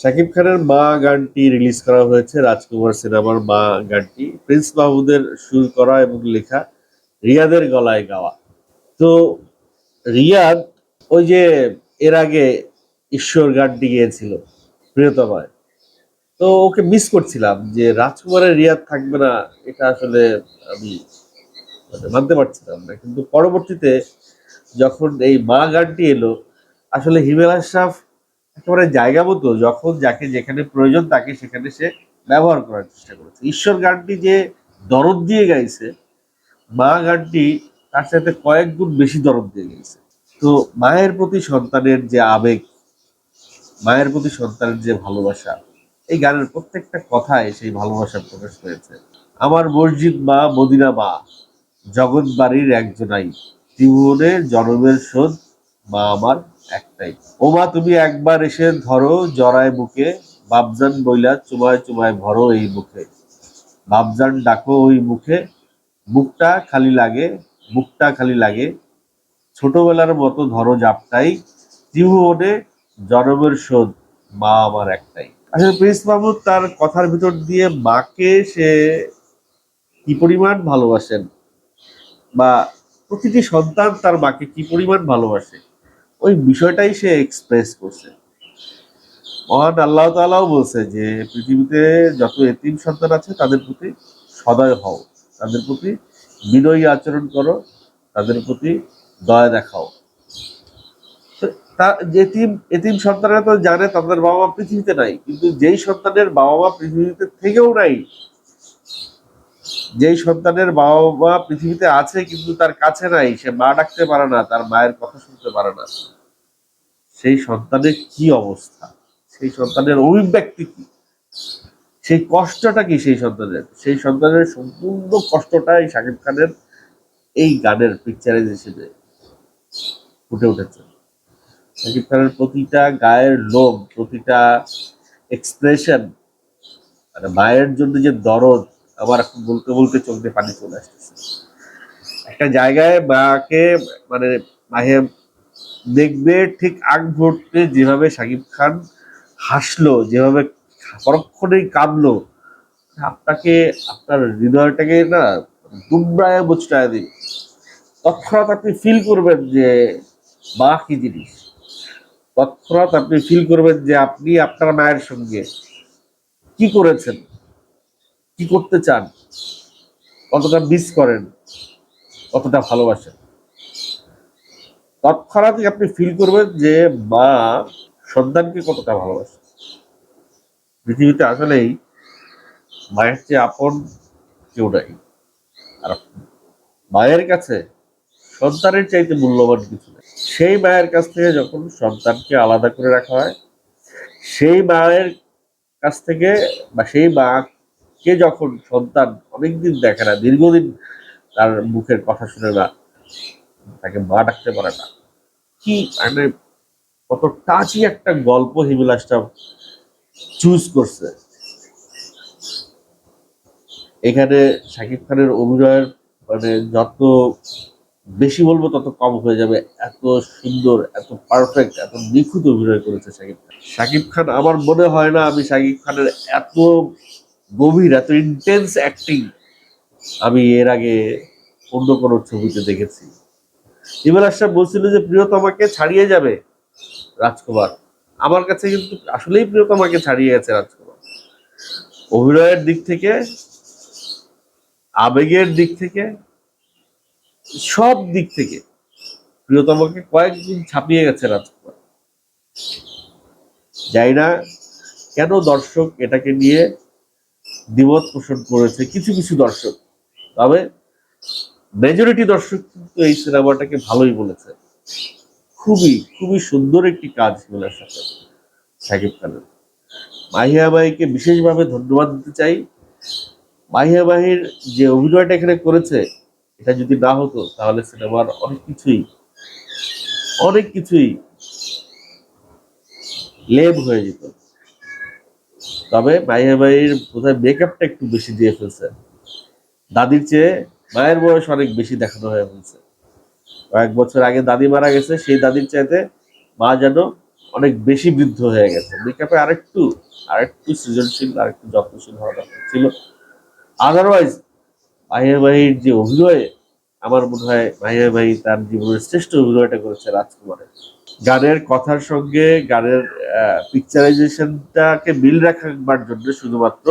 শাকিব খানের মা গানটি রিলিজ করা হয়েছে, রাজকুমার সিনেমার মা গানটি, প্রিন্স মাহমুদের সুর করা এবং লেখা রিয়াদের গলায় গাওয়া। তো রিয়াদ ওই যে এর আগে ঈশ্বর গানটি গিয়েছিল, প্রিয়তমায়। তো ওকে মিস করছিলাম যে রাজকুমারের রিয়াদ থাকবে না, এটা আসলে আমি মানে মানতে পারছিলাম না। কিন্তু পরবর্তীতে যখন এই মা গানটি এলো, আসলে হিমেল আশরাফ একেবারে জায়গা যখন যাকে যেখানে প্রয়োজন তাকে সেখানে সে ব্যবহার করার চেষ্টা করেছে। ঈশ্বর গানটি যে দরদ দিয়ে গাইছে, মা গানটি তার সাথে কয়েক গুণ বেশি দরদ দিয়ে গাইছে। তো মায়ের প্রতি সন্তানের যে আবেগ, মায়ের প্রতি সন্তানের যে ভালোবাসা, এই গানের প্রত্যেকটা কথায় সেই ভালোবাসা প্রকাশ পেয়েছে। আমার মসজিদ মা, মদিনা মা জগৎ বাড়ির একজনাই ত্রিভুবনে জনমের শোধ মা আমার একটাই। ও মা তুমি একবার এসে ধরো জড়ায় বুকে বাবজান বইলা চুমায় চুমায় ভরো এই মুখে বাবজান ডাকো ওই মুখে, বুকটা খালি লাগে, বুকটা খালি লাগে। ছোটবেলার মতো ধরো জাপটাই ত্রিভুবনে জনমের শোধ, মা আমার একটাই। আসলে প্রিন্স মাহমুদ তার কথার ভিতর দিয়ে মাকে সে কি পরিমাণ ভালোবাসেন? বা প্রতিটি সন্তান তার মাকে কি পরিমাণ ভালোবাসে? ওই বিষয়টাই সে এক্সপ্রেস করছে। মহান আল্লাহ তাআলাও বলছে যে, পৃথিবীতে যত এতিম সন্তান আছে, তাদের প্রতি সদয় হও, তাদের প্রতি বিনয়ী আচরণ করো, তাদের প্রতি দয়া দেখাও। তা এতিম এতিম সন্তানরা তো জানে তাদের বাবা মা পৃথিবীতে নাই, কিন্তু যেই সন্তানের বাবা মা পৃথিবীতে থেকেও নাই যেই সন্তানের বাবা মা পৃথিবীতে আছে, কিন্তু তার কাছে নাই, সে মা ডাকতে পারে না, তার মায়ের কথা শুনতে পারে না। সেই সন্তানের কি অবস্থা? সেই সন্তানের অভিব্যক্তি কি? সেই কষ্টটা কি সেই সন্তানের? সেই সন্তানের সম্পূর্ণ কষ্টটাই শাকিব খানের এই গানের পিকচারাইজেশনে ফুটে উঠেছে। শাকিব খানের প্রতিটা গায়ের লোম, প্রতিটা এক্সপ্রেশন মানে মায়ের জন্য যে দরদ এখন বলতে বলতে চোখ দিয়ে পানি চলে আসতেছে। একটা জায়গায় মাকে মানে মাহে দেখবে ঠিক আগ মুহূর্তে যেভাবে শাকিব খান হাসলো, যেভাবে পরক্ষণেই কাঁদলো, আপনাকে, আপনার হৃদয়টাকে না দুমড়ায় মুচড়ায় দিবে। তৎক্ষণাৎ আপনি ফিল করবেন যে মা কি জিনিস। তৎক্ষণাৎ আপনি ফিল করবেন যে, আপনি আপনার মায়ের সঙ্গে কি করেছেন? কি করতে চান? কতটা মিস করেন? কতটা ভালোবাসেন? তৎক্ষণাৎ আপনি ফিল করবেন যে, মা, সন্তানকে কতটা ভালোবাসে। পৃথিবীতে আসলেই মায়ের চেয়ে আপন কেউ নাই। আর মায়ের কাছে সন্তানের চাইতে মূল্যবান কিছু নেই। সেই মায়ের কাছ থেকে যখন সন্তানকে আলাদা করে রাখা হয়, সেই মায়ের কাছ থেকে বা সেই মাকে যখন সন্তান অনেকদিন দেখে না, দীর্ঘদিন তার মুখের কথা শুনে না, তাকে মা ডাকতে পারে না। কি মানে কত টাচি একটা গল্প হিবিলাসটা চুজ করছে। এখানে শাকিব খানের অভিনয়ের মানে যত বেশি বলব তত কম হয়ে যাবে। এত সুন্দর, এত পারফেক্ট এত নিখুঁত অভিনয় করেছে শাকিব খান। শাকিব খান, আমার মনে হয় না আমি শাকিব খানের এত গভীর, এত ইন্টেন্স অ্যাক্টিং আমি এর আগে অন্য কোনো ছবিতে দেখেছি। ইমেল আশরাফ বলছিল যে, প্রিয়তমাকে ছাড়িয়ে যাবে রাজকুমার। আমার কাছে কিন্তু আসলেই প্রিয়তমাকে ছাড়িয়ে গেছে রাজকুমার। অভিনয়ের দিক থেকে, আবেগের দিক থেকে, সব দিক থেকে প্রিয়তমাকে কয়েকদিন ছাপিয়ে গেছে রাজকুমার। যাই না কেন দর্শক এটাকে নিয়ে দ্বিমত পোষণ করেছে কিছু কিছু দর্শক। তবে মেজরিটি দর্শক কিন্তু এই সিনেমাটাকে ভালোই বলেছে। খুবই খুবই সুন্দর একটি কাজ হিমেলার সাথে সাকিব খানের। মাহিয়া মাহিকে বিশেষভাবে ধন্যবাদ দিতে চাই। মাহিয়া মাহির যে অভিনয়টা এখানে করেছে, এটা যদি না হতো তাহলে সিনেমার অনেক কিছুই অনেক কিছুই লেব হয়ে যেত। তবে মাহিয়া মাহির বোধহয় মেকআপটা একটু বেশি দিয়ে ফেলছে। দাদির চেয়ে মায়ের বয়স অনেক বেশি দেখানো হয়ে ফেলছে। কয়েক বছর আগে দাদি মারা গেছে, সেই দাদির চাইতে মা যেন অনেক বেশি বৃদ্ধ হয়ে গেছে। মেকআপে আরেকটু আরেকটু সৃজনশীল, আরেকটু যত্নশীল হওয়া দরকার ছিল। আদারওয়াইজ মাহিয়া ভাইয়ের যে অভিনয় আমার মনে হয় মাহিয়া ভাই তার জীবনের শ্রেষ্ঠ অভিনয়টা করেছে রাজকুমারের। গানের কথার সঙ্গে গানের পিকচারাইজেশনটাকে মিল রাখবার জন্য শুধুমাত্র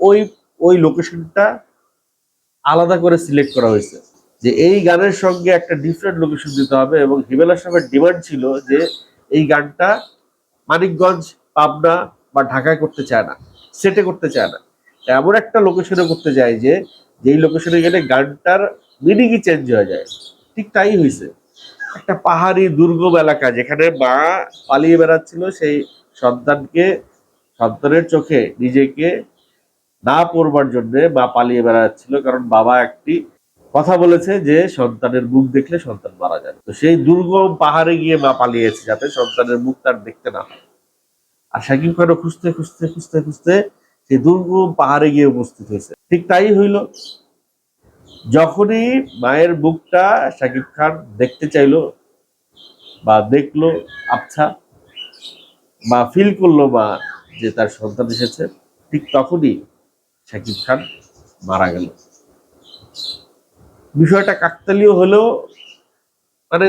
ওই ওই লোকেশনটা আলাদা করে সিলেক্ট করা হয়েছে। যে এই গানের সঙ্গে একটা ডিফারেন্ট লোকেশন দিতে হবে এবং হিমেল আশরাফের ডিমান্ড ছিল যে এই গানটা মানিকগঞ্জ, পাবনা বা ঢাকায় করতে চায় না সেটে করতে চায় না। এমন একটা লোকেশনে করতে চায় যে, যেই লোকেশনে গেলে গানটার মিনিংই চেঞ্জ হয়ে যায়। ঠিক তাই হয়েছে একটা পাহাড়ি, দুর্গম এলাকা যেখানে মা পালিয়ে বেড়াচ্ছিল সেই সন্তানকে, সন্তানের চোখে নিজেকে না পড়বার জন্য মা পালিয়ে বেড়াচ্ছিল কারণ বাবা একটি কথা বলেছে যে সন্তানের মুখ দেখলে সন্তান মারা যায়। তো সেই দুর্গম পাহাড়ে গিয়ে মা পালিয়েছে যাতে সন্তানের মুখ তার দেখতে না হয়। আর শাকিব খানও খুঁজতে খুঁজতে খুঁজতে খুঁজতে সেই দুর্গম পাহাড়ে গিয়ে উপস্থিত হয়েছে। ঠিক তাই হইল যখনই মায়ের বুকটা শাকিব খান দেখতে চাইলো বা দেখল আচ্ছা বা ফিল করল মা যে তার সন্তান এসেছে, ঠিক তখনই শাকিব খান মারা গেল। বিষয়টা কাকতালীয় হলেও মানে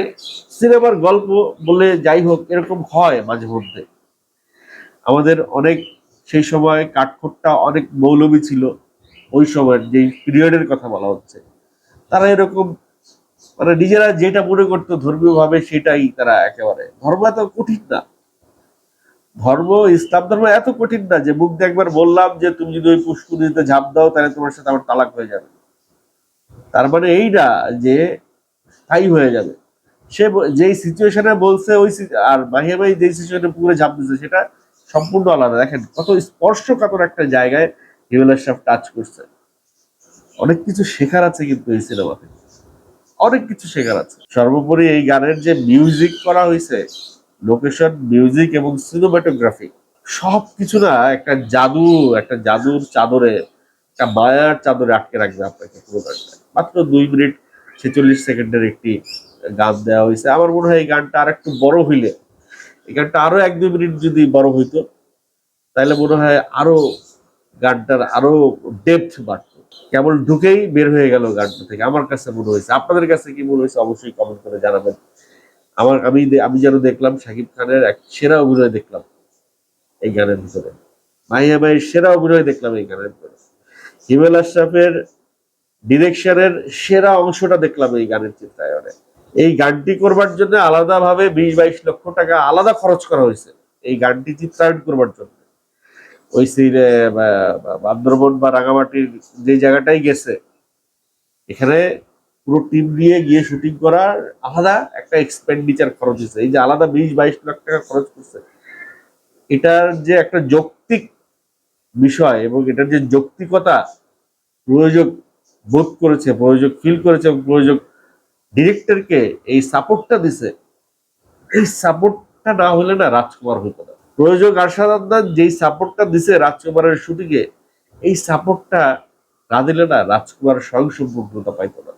সিনেমার গল্প বলে যাই হোক, এরকম হয় মাঝে মধ্যে। আমাদের অনেক, সেই সময় কাঠখোট্টা অনেক মৌলবী ছিল। ওই সময়ের যে পিরিয়ডের কথা বলা হচ্ছে। তারা এরকম মানে নিজেরা যেটা মনে করতো ধর্মীয় ভাবে সেটাই তারা একেবারে। ধর্ম এত কঠিন না। ধর্ম, ইসলাম ধর্ম এত কঠিন না যে মুখ একবার বললাম যে তুমি যদি ওই পুষ্কুরিতে ঝাঁপ দাও তাহলে তোমার সাথে আমার তালাক হয়ে যাবে। তার মানে এই না যে স্থায়ী হয়ে যাবে। সে যেই সিচুয়েশনে বলছে ওই আর মাহিয়া ভাই যেই সিচুয়েশনে পুকুরে ঝাঁপ দিচ্ছে সেটা সম্পূর্ণ আলাদা। দেখেন কত স্পর্শকাতর একটা জায়গায় হিমেল আশরাফ টাচ করছে। অনেক কিছু শেখার আছে কিন্তু এই সিনেমাতে অনেক কিছু শেখার আছে। সর্বোপরি এই গানের যে মিউজিক করা হয়েছে লোকেশন মিউজিক এবং সিনেমাটোগ্রাফি সব কিছু না একটা জাদু, একটা জাদুর চাদরে, একটা মায়ার চাদরে আটকে রাখবে আপনাকে পুরো মাত্র দুই মিনিট ছেচল্লিশ সেকেন্ডের একটি গান দেওয়া হয়েছে আমার মনে হয় এই গানটা আর একটু বড় হইলে, এই গানটা আরও এক দুই মিনিট যদি বড় হইতো তাহলে মনে হয় আরও গানটার আরও ডেপথ বাড়তো। কেবল ঢুকেই বের হয়ে গেল গানটা থেকে। আমার কাছে মনে হয়েছে। আপনাদের কাছে কি মনে হয়েছে? অবশ্যই কমেন্ট করে জানাবেন। আমার, আমি আমি যেন দেখলাম শাকিব খানের এক সেরা অভিনয় দেখলাম এই গানের ভিতরে। মাহিয়া ভাইয়ের সেরা অভিনয় দেখলাম এই গানের ভিতরে। হিমেল আশরাফের ডিরেকশনের সেরা অংশটা দেখলাম এই গানের চিত্রায়নে এই গানটি করবার জন্য আলাদাভাবে বিশ বাইশ লক্ষ টাকা আলাদা খরচ করা হয়েছে। এই গানটি চিত্রায়ন করবার জন্য। ওই সিনে বান্দরবন বা রাঙামাটির যে জায়গাটাই গেছে, এখানে পুরো টিম নিয়ে গিয়ে শুটিং করার আলাদা একটা এক্সপেন্ডিচার খরচ হয়েছে। এই যে আলাদা বিশ বাইশ লাখ টাকা খরচ করছে, এটার যে একটা যৌক্তিক বিষয় এবং এটার যে যৌক্তিকতা প্রয়োজক বোধ করেছে, প্রয়োজক ফিল করেছে এবং প্রয়োজক ডিরেক্টরকে এই সাপোর্টটা দিছে, এই সাপোর্টটা না হলে না রাজকুমার হইতো না। প্রয়োজক আরশাদ আদনান যেই সাপোর্টটা দিছে রাজকুমারের শুটিংয়ে, এই সাপোর্টটা না দিলে না রাজকুমার স্বয়ংসম্পূর্ণতা পাইতো না।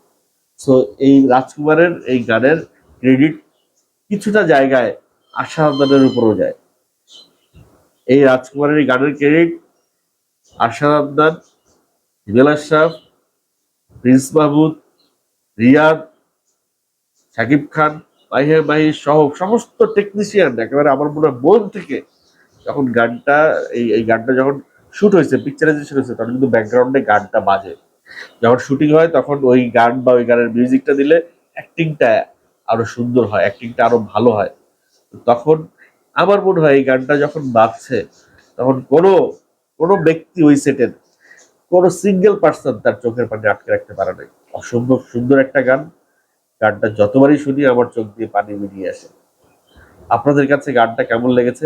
সো এই রাজকুমারের এই গানের ক্রেডিট কিছুটা জায়গায় আশা আদনানের উপরও যায়। এই রাজকুমারের এই গানের ক্রেডিট আশা আদনান, হিমেল আশরাফ, প্রিন্স মাহমুদ, রিয়াদ, শাকিব খান মাহিয়া মাহি সহ সমস্ত টেকনিশিয়ান একেবারে আমার মনে হয় মন থেকে যখন গানটা, এই এই গানটা যখন শুট হয়েছে পিকচারাইজেশন হয়েছে, তখন কিন্তু ব্যাকগ্রাউন্ডে গানটা বাজে। যখন শুটিং হয়, তখন ওই গান বা ওই গানের মিউজিকটা দিলে অ্যাক্টিংটা আরও সুন্দর হয় অ্যাক্টিংটা আরও ভালো হয়। তখন আমার মনে হয় এই গানটা যখন বাজছে, তখন কোনো কোনো ব্যক্তি ওই সেটের কোনো সিঙ্গেল পার্সন তার চোখের পানি আটকে রাখতে পারে নাই। অসম্ভব সুন্দর একটা গান। গানটা যতবারই শুনি, আমার চোখ দিয়ে পানি বেরিয়ে আসে। আপনাদের কাছে গানটা কেমন লেগেছে?